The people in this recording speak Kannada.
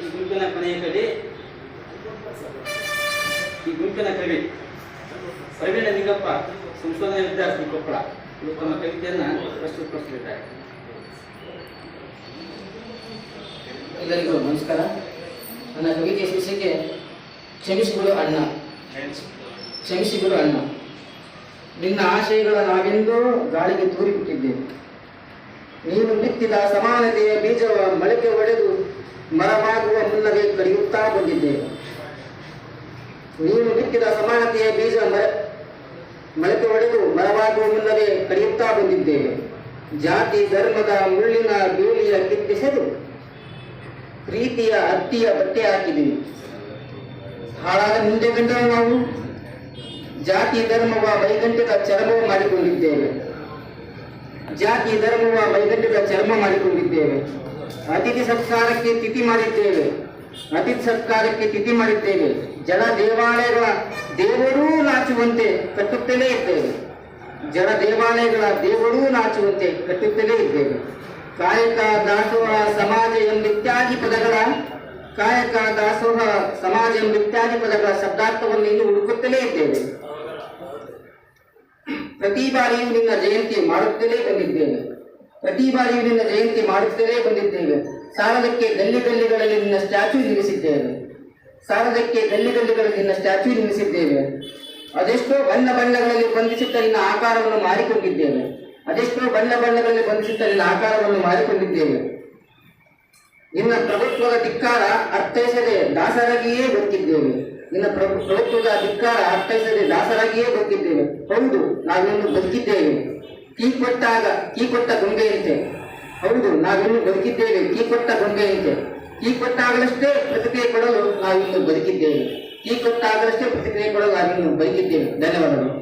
ಈ ಗುಂಪಿನ ಕೊನೆಯ ಕವಿ ಈ ಗುಂಪಿನ ಕವಿ ಪ್ರವೀಣ ನಿಂಗಪ್ಪ, ಸಂಶೋಧನಾ ವಿದ್ಯಾರ್ಥಿ ಕೊಪ್ಪಳ. ಇವರು ತಮ್ಮ ಕವಿತೆಯನ್ನು ಪ್ರಸ್ತುತಪಡಿಸಲಿದ್ದಾರೆ ಎಲ್ಲರಿಗೂ ನಮಸ್ಕಾರ. ನನ್ನ ಕವಿತೆ ಶೀರ್ಷಿಕೆ ಕ್ಷಮಿಸಿಬಿಡು ಅಣ್ಣ. ಕ್ಷಮಿಸಿಬಿಡು ಅಣ್ಣ. ನಿನ್ನ ಆಶಯಗಳ ನಾವೆಂದೋ ಗಾಳಿಗೆ ತೂರಿಬಿಟ್ಟಿದ್ದೇವೆ. ನೀನು ಬಿತ್ತಿದ ಸಮಾನತೆಯ ಬೀಜವ ಮೊಳಕೆ ಒಡೆದು ಮರವಾಗುವ ಮುನ್ನವೇ ಬಂದಿದ್ದೇವೆ ನೀನು ಬಿತ್ತಿದ ಸಮಾನತೆಯ ಬೀಜ ಮೊಳಕೆ ಒಡೆದು ಮರವಾಗುವ ಮುನ್ನವೇ ಕಡಿಯುತ್ತಾ ಬಂದಿದ್ದೇವೆ. ಜಾತಿ, ಧರ್ಮದ ಮುಳ್ಳಿನ ಬೇಲಿಯ ಕಿತ್ತೆಸೆದು ಪ್ರೀತಿಯ ಅತ್ತಿಯ ಬಟ್ಟೆ ಹಾಕಿದ್ದೀವಿ ಹಾಳಾದ ಮುಂದೆ ಕಂಡ ನಾವು? ಜಾತಿ, ಧರ್ಮವ ವೈಗಂಟಿಕ ಚರ್ಮ ಮಾಡಿಕೊಂಡಿದ್ದೇವೆ. ಜಾತಿ, ಧರ್ಮವ ವೈಗಂಟಿಕ ಚರ್ಮ ಮಾಡಿಕೊಂಡಿದ್ದೇವೆ. ಅತಿಥಿ ಸಂಸ್ಕಾರಕ್ಕೆ ತಿಥಿ ಮಾಡಿದ್ದೇವೆ. ಅತಿಥಿ ಸರ್ಕಾರಕ್ಕೆ ತಿಥಿ ಮಾಡಿದ್ದೇವೆ. ಜಲ ದೇವಾಲಯಗಳ ದೇವರೂ ನಾಚುವಂತೆ ಕಟ್ಟುತ್ತಲೇ ಇದ್ದೇವೆ. ಜನ ದೇವಾಲಯಗಳ ದೇವರೂ ನಾಚುವಂತೆ ಕಟ್ಟುತ್ತಲೇ ಇದ್ದೇವೆ. ಕಾಯಕ ದಾಸೋಹ ಸಮಾಜ ಎಂಬಿತ್ಯಾದಿ ಪದಗಳ, ಕಾಯಕ ದಾಸೋಹ ಸಮಾಜ ಎಂಬಿತ್ಯಾದಿ ಪದಗಳ ಶಬ್ದಾರ್ಥವನ್ನು ಇಲ್ಲಿ ಹುಡುಕುತ್ತಲೇ ಇದ್ದೇವೆ. ಪ್ರತಿ ಬಾರಿಯೂ ನಿನ್ನ ಜಯಂತಿ ಮಾಡುತ್ತಲೇ ಬಂದಿದ್ದೇವೆ. ಪ್ರತಿ ಬಾರಿಯೂ ನಿನ್ನ ಜಯಂತಿ ಮಾಡುತ್ತಲೇ ಬಂದಿದ್ದೇವೆ. ಸಾಲದಕ್ಕೆ ಗಲ್ಲಿ ಗಲ್ಲಿಗಳಲ್ಲಿ ನಿನ್ನ ಸ್ಟ್ಯಾಚು ನಿಲ್ಲಿಸಿದ್ದೇವೆ ಸಾರದಕ್ಕೆ ಗಲ್ಲಿ ಗಲ್ಲಿಗಳಲ್ಲಿ ನಿನ್ನ ಸ್ಟ್ಯಾಚು ನಿಲ್ಲಿಸಿದ್ದೇವೆ ಅದೆಷ್ಟೋ ಬಣ್ಣ ಬಣ್ಣಗಳಲ್ಲಿ ಬಂಧಿಸುತ್ತ ನಿನ್ನ ಆಕಾರವನ್ನು ಮಾರಿಕೊಂಡಿದ್ದೇವೆ. ಅದೆಷ್ಟೋ ಬಣ್ಣ ಬಣ್ಣಗಳಲ್ಲಿ ಬಂಧಿಸುತ್ತ ನಿನ್ನ ಆಕಾರವನ್ನು ಮಾರಿಕೊಂಡಿದ್ದೇವೆ. ನಿನ್ನ ಪ್ರಭುತ್ವದ ಧಿಕ್ಕಾರ ಅರ್ಥೈಸದೆ ದಾಸರಾಗಿಯೇ ಗೊತ್ತಿದ್ದೇವೆ ನಿನ್ನ ಪ್ರಭು ಪ್ರಭುತ್ವದ ಧಿಕ್ಕಾರ ಅರ್ಥೈಸದೆ ದಾಸರಾಗಿಯೇ ಗೊತ್ತಿದ್ದೇವೆ ಹೌದು, ನಾವಿನ್ನು ಬದುಕಿದ್ದೇವೆ. ಕೀ ಕೊಟ್ಟಾಗ, ಕೀ ಕೊಟ್ಟ ಗೊಂಬೆಯಂತೆ. ಹೌದು, ನಾವಿನ್ನು ಬದುಕಿದ್ದೇವೆ. ಇದೆ ಕೀ ಕೊಟ್ಟಾಗಲಷ್ಟೇ ಪ್ರತಿಕ್ರಿಯೆ ಕೊಡಲು ನಾವಿನ್ನು ಬದುಕಿದ್ದೇವೆ. ಕೀ ಕೊಟ್ಟಾಗಲಷ್ಟೇ ಪ್ರತಿಕ್ರಿಯೆ ಕೊಡಲು ನಾವಿನ್ನು ಬದುಕಿದ್ದೇವೆ. ಧನ್ಯವಾದಗಳು.